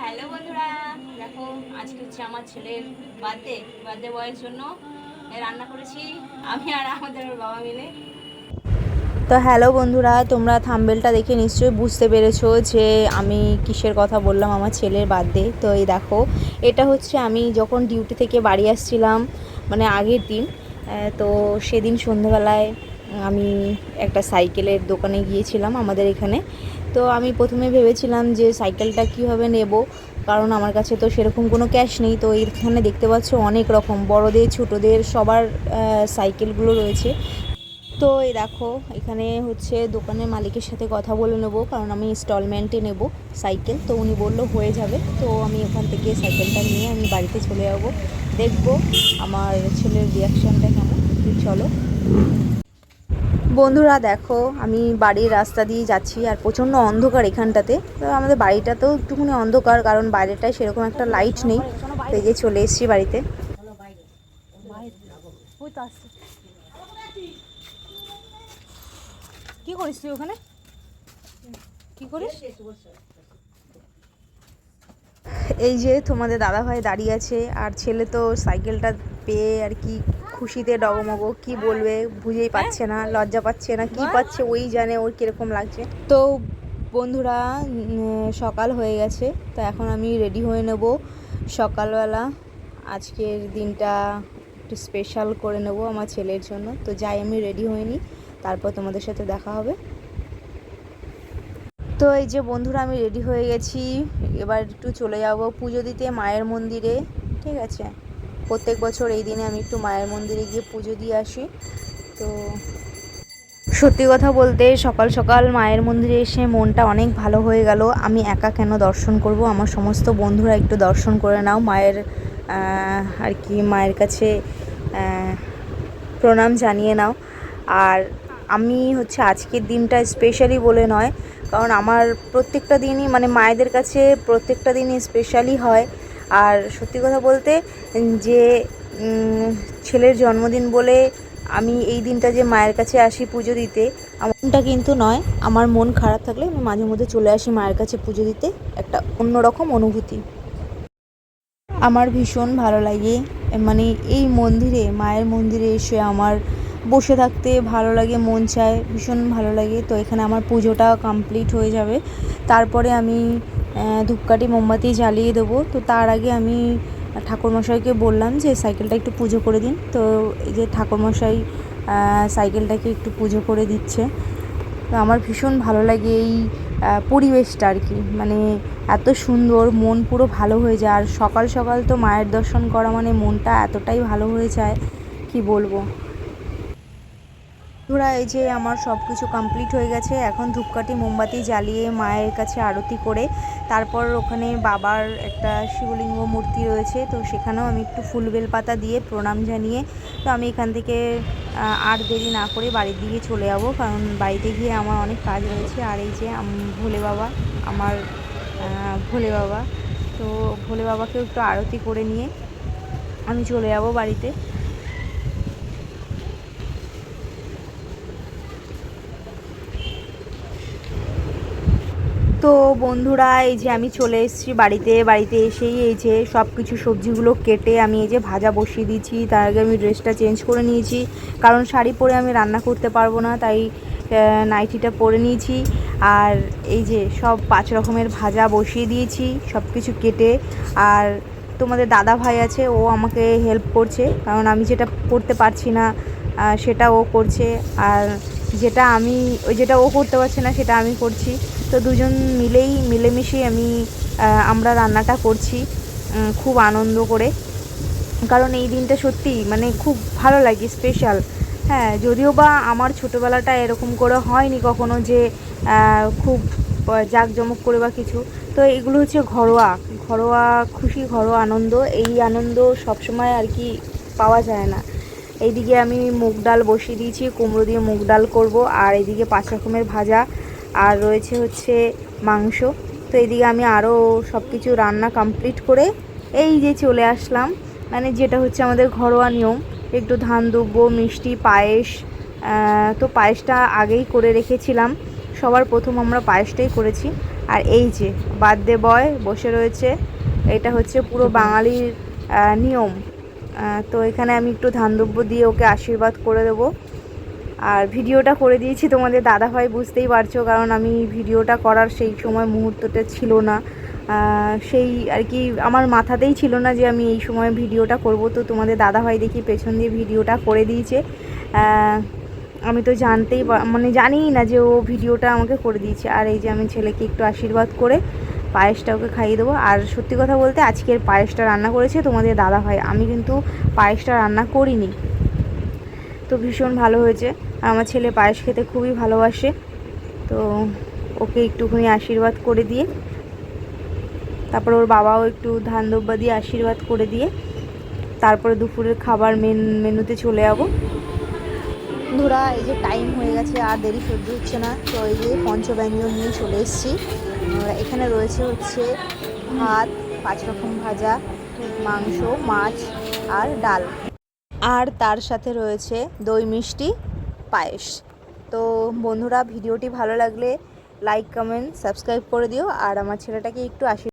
Hello বন্ধুরা, দেখো, আজকে হচ্ছে আমার ছেলের বার্থডে বার্থডে বয়ের জন্য রান্না করেছি। আমি আর আমাদের বাবা মিলে। তো হ্যালো বন্ধুরা, তোমরা থাম্বেলটা দেখে নিশ্চয়ই বুঝতে পেরেছ যে আমি কিসের কথা বললাম আমার ছেলের বার্থডে তো এই দেখো, এটা হচ্ছে আমি যখন ডিউটি থেকে বাড়ি আসছিলাম মানে আগের দিন তো সেদিন সন্ধ্যাবেলায় আমি একটা সাইকেলের দোকানে গিয়েছিলাম আমাদের এখানে। তো আমি প্রথমে ভেবেছিলাম যে সাইকেলটা কীভাবে নেব, কারণ আমার কাছে তো সেরকম কোনো ক্যাশ নেই। তো এখানে দেখতে পাচ্ছ অনেক রকম, বড়দের, ছোটদের, সবার সাইকেলগুলো রয়েছে। তো এই দেখো, এখানে হচ্ছে দোকানের মালিকের সাথে কথা বলে নেব, কারণ আমি ইনস্টলমেন্টে নেব সাইকেল। তো উনি বলল, হয়ে যাবে। তো আমি ওখান থেকে সাইকেলটা নিয়ে আমি বাড়িতে চলে যাব। দেখব আমার ছেলের রিয়াকশানটা কেমন। চলো। বন্ধুরা দেখো আমি বাড়ির রাস্তা দিয়ে যাচ্ছি আর প্রচণ্ড অন্ধকার এখানটাতে। তো আমাদের বাড়িটাতেও একটুখানি অন্ধকার কারণ বাইরেটায় সেরকম একটা লাইট নেই। তো এই যে চলে এসেছি বাড়িতে। কি করিস তুই ওখানে? কি করিস? এই যে তোমাদের দাদা ভাই দাঁড়িয়ে আছে আর ছেলে তো সাইকেলটা পেয়ে আর কি খুশিতে ডগমগ কি বলবে বুঝেই পাচ্ছে না লজ্জা পাচ্ছে না কি পাচ্ছে ওই জানে ওর কীরকম লাগছে। তো বন্ধুরা সকাল হয়ে গেছে তো এখন আমি রেডি হয়ে নেব। সকালবেলা আজকের দিনটা একটু স্পেশাল করে নেব আমার ছেলের জন্য। তো যাই আমি রেডি হইনি তারপর তোমাদের সাথে দেখা হবে। তো এই যে বন্ধুরা আমি রেডি হয়ে গেছি। এবার একটু চলে যাব পুজো দিতে মায়ের মন্দিরে ঠিক আছে? প্রত্যেক বছর এই দিনে আমি একটু মায়ের মন্দিরে গিয়ে পুজো দিয়ে আসি। তো সত্যি কথা বলতে সকাল সকাল মায়ের মন্দিরে এসে মনটা অনেক ভালো হয়ে গেল। আমি একা কেন দর্শন করব? আমার সমস্ত বন্ধুরা একটু দর্শন করে নাও। মায়ের আর কি, মায়ের কাছে প্রণাম জানিয়ে নাও। আর আমি হচ্ছে আজকের দিনটা স্পেশালি বলে নয়, কারণ আমার প্রত্যেকটা দিনই মানে মায়েদের কাছে প্রত্যেকটা দিনই স্পেশালি হয়। আর সত্যি কথা বলতে, যে ছেলের জন্মদিন বলে আমি এই দিনটা যে মায়ের কাছে আসি পুজো দিতে এমনটা কিন্তু নয়। আমার মন খারাপ থাকলে আমি মাঝে মধ্যে চলে আসি মায়ের কাছে পুজো দিতে। একটা অন্যরকম অনুভূতি। আমার ভীষণ ভালো লাগে। মানে এই মন্দিরে, মায়ের মন্দিরে এসে আমার বসে থাকতে ভালো লাগে, মন চায়, ভীষণ ভালো লাগে। তো এখানে আমার পুজোটা কমপ্লিট হয়ে যাবে। তারপরে আমি ধূপকাঠি, মোমবাতি জ্বালিয়ে দেবো। তো তার আগে আমি ঠাকুরমশাইকে বললাম যে সাইকেলটা একটু পুজো করে দিন। তো এই যে ঠাকুরমশাই সাইকেলটাকে একটু পুজো করে দিচ্ছে। তো আমার ভীষণ ভালো লাগে এই পরিবেশটা আর কি। মানে এত সুন্দর, মন পুরো ভালো হয়ে যায়। আর সকাল সকাল তো মায়ের দর্শন করা মানে মনটা এতটাই ভালো হয়ে যায়, কি বলব? বন্ধুরা, এই যে আমার সব কিছু কমপ্লিট হয়ে গেছে। এখন ধূপকাঠি মোমবাতি জ্বালিয়ে মায়ের কাছে আরতি করে, তারপর ওখানে বাবার একটা শিবলিঙ্গ মূর্তি রয়েছে, তো সেখানেও আমি একটু ফুল বেলপাতা দিয়ে প্রণাম জানিয়ে, তো আমি এখান থেকে আর দেরি না করে বাড়ির দিকে চলে যাব, কারণ বাড়িতে গিয়ে আমার অনেক কাজ রয়েছে। আর এই যে ভোলে বাবা, আমার ভোলে বাবা, তো ভোলে বাবাকেও একটু আরতি করে নিয়ে আমি চলে যাব বাড়িতে। তো বন্ধুরা, এই যে আমি চলে এসেছি বাড়িতে বাড়িতে এসেই এই যে সব কিছু সবজিগুলো কেটে আমি এই যে ভাজা বসিয়ে দিয়েছি, তার আগে আমি ড্রেসটা চেঞ্জ করে নিয়েছি, কারণ শাড়ি পরে আমি রান্না করতে পারব না, তাই নাইটিটা পরে নিয়েছি, আর এই যে সব পাঁচ রকমের ভাজা বসিয়ে দিয়েছি সব কিছু কেটে, আর তোমাদের দাদা ভাই আছে, ও আমাকে হেল্প করছে, কারণ আমি যেটা করতে পারছি না সেটা ও করছে, আর যেটা আমি, ওই যেটা ও করতে পারছে না, সেটা আমি করছি তো দুজন মিলেই মিলেমিশে আমি আমরা রান্নাটা করছি খুব আনন্দ করে। কারণ এই দিনটা সত্যি মানে খুব ভালো লাগে স্পেশাল হ্যাঁ যদিও বা আমার ছোটোবেলাটা এরকম করে হয়নি কখনো যে খুব জাঁকজমক করে বা কিছু। তো এগুলো হচ্ছে ঘরোয়া ঘরোয়া খুশি, ঘরোয়া আনন্দ। এই আনন্দ সবসময় আর কি পাওয়া যায় না। এইদিকে আমি মুগ ডাল বসিয়ে দিয়েছি, কুমড়ো দিয়ে মুগ ডাল করব, আর এইদিকে পাঁচ রকমের ভাজা। আর রয়েছে হচ্ছে মাংস। তো এইদিকে আমি আরও সব কিছু রান্না কমপ্লিট করে এই যে চলে আসলাম। মানে যেটা হচ্ছে আমাদের ঘরোয়া নিয়ম, একটু ধান দুব্বো, মিষ্টি, পায়েস তো পায়েসটা আগেই করে রেখেছিলাম। সবার প্রথম আমরা পায়েসটাই করেছি। আর এই যে বার্থডে বয় বসে রয়েছে, এটা হচ্ছে পুরো বাঙালির নিয়ম। তো এখানে আমি একটু ধান দ্রব্য দিয়ে ওকে আশীর্বাদ করে দেবো। আর ভিডিওটা করে দিয়েছি, তোমাদের দাদাভাই বুঝতেই পারছ, কারণ আমি ভিডিওটা করার সেই সময় মুহূর্তটা ছিল না। সেই আর কি আমার মাথাতেই ছিল না যে আমি এই সময় ভিডিওটা করব। তো তোমাদের দাদাভাই দেখি পেছন দিয়ে ভিডিওটা করে দিয়েছে। আমি তো জানতেই মানে জানিই না যে ও ভিডিওটা আমাকে করে দিয়েছে। আর এই যে আমি ছেলেকে একটু আশীর্বাদ করে পায়েসটা ওকে খাইয়ে দেবো। আর সত্যি কথা বলতে আজকের পায়েসটা রান্না করেছে তোমাদের দাদাভাই। আমি কিন্তু পায়েসটা রান্না করিনি। তো ভীষণ ভালো হয়েছে। আর আমার ছেলে পায়েস খেতে খুবই ভালোবাসে। তো ওকে একটুখানি আশীর্বাদ করে দিয়ে, তারপর ওর বাবাও একটু ধান দব্বা দিয়ে আশীর্বাদ করে দিয়ে, তারপরে দুপুরের খাবার মেন, মেনুতে চলে যাব। বন্ধুরা এই যে টাইম হয়ে গেছে, আর দেরি সহ্য হচ্ছে না। তো এই যে পঞ্চব্যঞ্জন নিয়ে চলে এসেছি। এখানে রয়েছে হচ্ছে ভাত, পাঁচ রকম ভাজা, মাংস, মাছ আর ডাল। আর তার সাথে রয়েছে দই মিষ্টি পায়েস। তো বন্ধুরা, ভিডিওটি ভালো লাগলে লাইক কমেন্ট সাবস্ক্রাইব করে দিও। আর আমার ছেলেটাকে একটু আশীর্বাদ